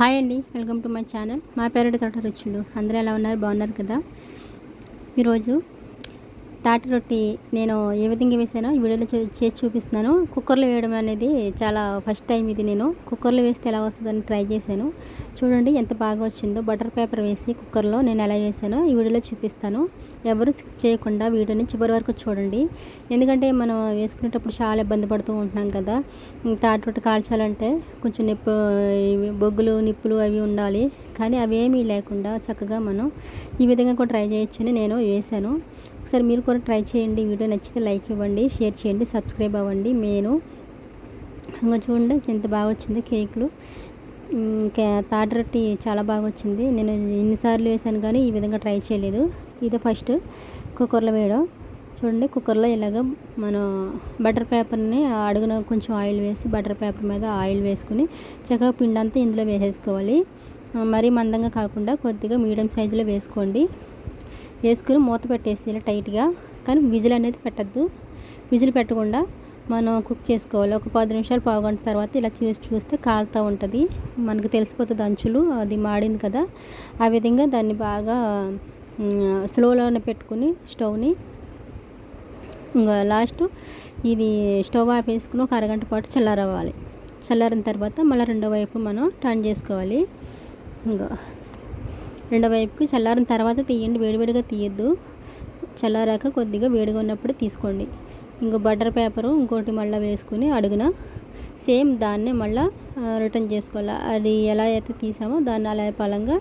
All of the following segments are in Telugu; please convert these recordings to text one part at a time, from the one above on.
హాయ్ అండి వెల్కమ్ టు మై ఛానల్. మా పేరెంట్ తోట రుచులు. అందరూ ఎలా ఉన్నారు? బాగున్నారు కదా? ఈరోజు తాటి రొట్టి నేను ఏ విధంగా వేసానో ఈ వీడియోలో చూ- చేసి చూపిస్తున్నాను. కుక్కర్లో వేయడం అనేది చాలా ఫస్ట్ టైం ఇది నేను. కుక్కర్లో వేస్తే ఎలా వస్తుందని ట్రై చేశాను. చూడండి ఎంత బాగా వచ్చిందో. బటర్ పేపర్ వేసి కుక్కర్లో నేను ఎలా వేసానో ఈ వీడియోలో చూపిస్తాను. ఎవరు స్కిప్ చేయకుండా వీడియోని చివరి వరకు చూడండి. ఎందుకంటే మనం వేసుకునేటప్పుడు చాలా ఇబ్బంది పడుతూ ఉంటున్నాం కదా. తాటి రొట్టె కాల్చాలంటే కొంచెం నిప్పు బొగ్గులు నిప్పులు అవి ఉండాలి. కానీ అవేమీ లేకుండా చక్కగా మనం ఈ విధంగా కూడా ట్రై చేయొచ్చని నేను వేశాను ఒకసారి మీరు కూడా ట్రై చేయండి. వీడియో నచ్చితే లైక్ ఇవ్వండి షేర్ చేయండి సబ్స్క్రైబ్ అవ్వండి. నేను ఇంకా చూడండి ఎంత బాగా వచ్చింది కేకులు. ఇంకా తాటి రొట్టి చాలా బాగా వచ్చింది. నేను ఎన్నిసార్లు వేసాను కానీ ఈ విధంగా ట్రై చేయలేదు. ఇదే ఫస్ట్ కుక్కర్లో వేయడం. చూడండి కుక్కర్లో ఇలాగ మనం బటర్ పేపర్ని అడుగున కొంచెం ఆయిల్ వేసి బటర్ పేపర్ మీద ఆయిల్ వేసుకుని చక్కగా పిండి అంతా ఇందులో వేసేసుకోవాలి. మరీ మందంగా కాకుండా కొద్దిగా మీడియం సైజులో వేసుకోండి. వేసుకుని మూత పెట్టేసి ఇలా టైట్గా కానీ విజిల్ అనేది పెట్టద్దు. విజిల్ పెట్టకుండా మనం కుక్ చేసుకోవాలి. ఒక పది నిమిషాలు పావు గంట తర్వాత ఇలా చేసి చూస్తే కాలుతూ ఉంటుంది. మనకు తెలిసిపోతుంది అంచులు అది మాడింది కదా. ఆ విధంగా దాన్ని బాగా స్లోలోనే పెట్టుకుని స్టవ్ని ఇంకా లాస్ట్ ఇది స్టవ్ ఆపేసుకుని ఒక అరగంట పాటు చల్లారవ్వాలి. చల్లారిన తర్వాత మళ్ళీ రెండో వైపు మనం టర్న్ చేసుకోవాలి. ఇంకా రెండో వైపుకి చల్లారిన తర్వాత తీయండి వేడివేడిగా తీయద్దు. చల్లారాక కొద్దిగా వేడిగా ఉన్నప్పుడు తీసుకోండి. ఇంకో బటర్ పేపరు ఇంకోటి మళ్ళీ వేసుకుని అడుగున సేమ్ దాన్నే మళ్ళీ రిటర్న్ చేసుకోవాలి? అది ఎలా అయితే తీసామో దాన్ని అలా పలంగా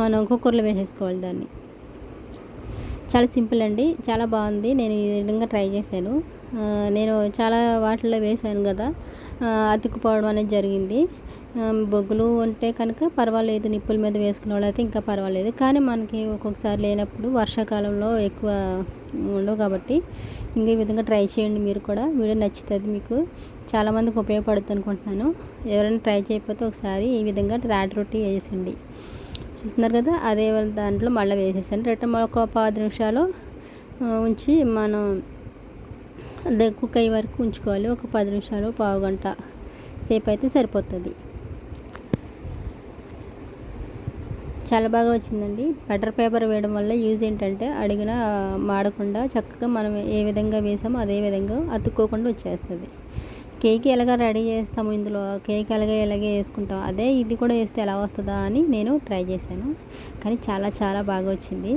మనం కుక్కర్లో వేసేసుకోవాలి దాన్ని. చాలా సింపుల్ అండి చాలా బాగుంది. నేను ఈ విధంగా ట్రై చేశాను. నేను చాలా వాటిల్లో వేశాను కదా. అతుక్కుపోవడం అనేది జరిగింది. బొగ్గులు ఉంటే కనుక పర్వాలేదు నిప్పుల మీద వేసుకునే వాళ్ళైతే ఇంకా పర్వాలేదు. కానీ మనకి ఒక్కొక్కసారి లేనప్పుడు వర్షాకాలంలో ఎక్కువ ఉండవు కాబట్టి ఇంకా ఈ విధంగా ట్రై చేయండి మీరు కూడా. వీడియో నచ్చుతుంది మీకు. చాలామందికి ఉపయోగపడుతుంది అనుకుంటున్నాను. ఎవరైనా ట్రై చేయకపోతే ఒకసారి ఈ విధంగా రాడ్ రొట్టి వేసండి చూస్తున్నారు కదా అదే దాంట్లో మళ్ళీ వేసేసాను రిటర్న్ ఒక పది నిమిషాలు ఉంచి మనం అదే కుక్ అయ్యే వరకు ఉంచుకోవాలి. ఒక పది నిమిషాలు పావు గంట సేపు అయితే సరిపోతుంది. చాలా బాగా వచ్చిందండి. బటర్ పేపర్ వేయడం వల్ల యూజ్ ఏంటంటే అడిగిన మాడకుండా చక్కగా మనం ఏ విధంగా వేసామో అదే విధంగా అతుక్కోకుండా వచ్చేస్తుంది. కేక్ ఎలాగ రెడీ చేస్తాము ఇందులో? కేక్ ఎలాగ ఎలాగే వేసుకుంటాం? అదే ఇది కూడా వేస్తే ఎలా వస్తుందా అని నేను ట్రై చేశాను. కానీ చాలా చాలా బాగా వచ్చింది.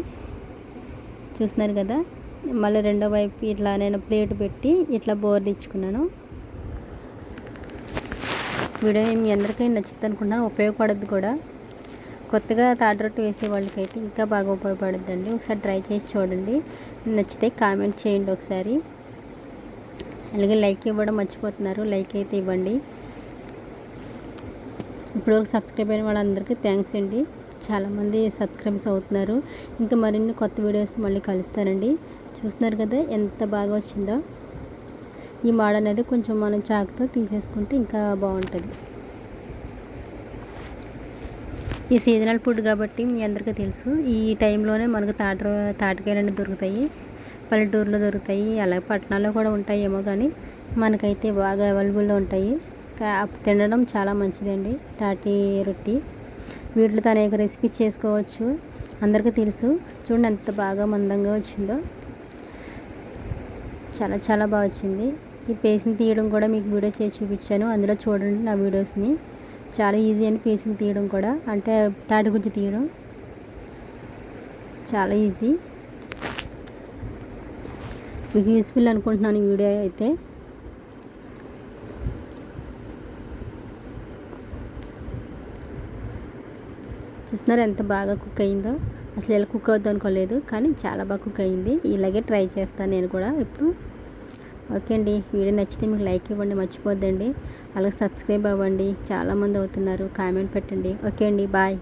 చూస్తున్నారు కదా? మళ్ళీ రెండో వైపు ఇట్లా నేను ప్లేట్ పెట్టి ఇట్లా బోర్డు ఇచ్చుకున్నాను. వీడియో మీ అందరికీ నచ్చుతుంది అనుకుంటున్నాను ఉపయోగపడద్దు కూడా. కొత్తగా తాటి రొట్టె వేసే వాళ్ళకైతే ఇంకా బాగా ఉపయోగపడుతుందండి ఒకసారి ట్రై చేసి చూడండి. నచ్చితే కామెంట్ చేయండి ఒకసారి. అలాగే లైక్ ఇవ్వడం మర్చిపోతున్నారు. లైక్ అయితే ఇవ్వండి. ఇప్పుడు సబ్స్క్రైబ్ అయిన వాళ్ళందరికీ థ్యాంక్స్ అండి. చాలామంది సబ్స్క్రైబ్స్ అవుతున్నారు. ఇంకా మరిన్ని కొత్త వీడియోస్ మళ్ళీ కలుస్తానండి. చూస్తున్నారు కదా ఎంత బాగా వచ్చిందో. ఈ మాడ అనేది కొంచెం మనం చాకుతో తీసేసుకుంటే ఇంకా బాగుంటుంది. ఈ సీజనల్ ఫుడ్ కాబట్టి మీ అందరికీ తెలుసు. ఈ టైంలోనే మనకు తాట తాటికాయలు అనేవి దొరుకుతాయి. పల్లెటూరులో దొరుకుతాయి. అలాగే పట్టణాల్లో కూడా ఉంటాయేమో కానీ మనకైతే బాగా అవైలబుల్లో ఉంటాయి. తినడం చాలా మంచిదండి. తాటి రొట్టి. వీటితో అనేక రెసిపీ చేసుకోవచ్చు. అందరికీ తెలుసు. చూడండి ఎంత బాగా మందంగా వచ్చిందో. చాలా చాలా బాగా వచ్చింది. ఈ పేస్ట్ని తీయడం కూడా మీకు వీడియో చేసి చూపించాను. అందులో చూడండి నా వీడియోస్ని చాలా ఈజీ అండి పీసులు తీయడం కూడా అంటే తాటి గుజ్జు తీయడం చాలా ఈజీ మీకు యూస్ఫుల్ అనుకుంటున్నాను ఈ వీడియో అయితే. చూస్తున్నారు ఎంత బాగా కుక్ అయిందో. అసలు ఎలా కుక్ అవుద్ది అనుకోలేదు కానీ చాలా బాగా కుక్ అయింది. ఇలాగే ట్రై చేస్తాను నేను కూడా. ఇప్పుడు ఓకే అండి. వీడియో నచ్చితే మీకు లైక్ ఇవ్వండి మర్చిపోద్దండి. అలాగే సబ్స్క్రైబ్ అవ్వండి. చాలామంది అవుతున్నారు. కామెంట్ పెట్టండి. ఓకే అండి. బాయ్.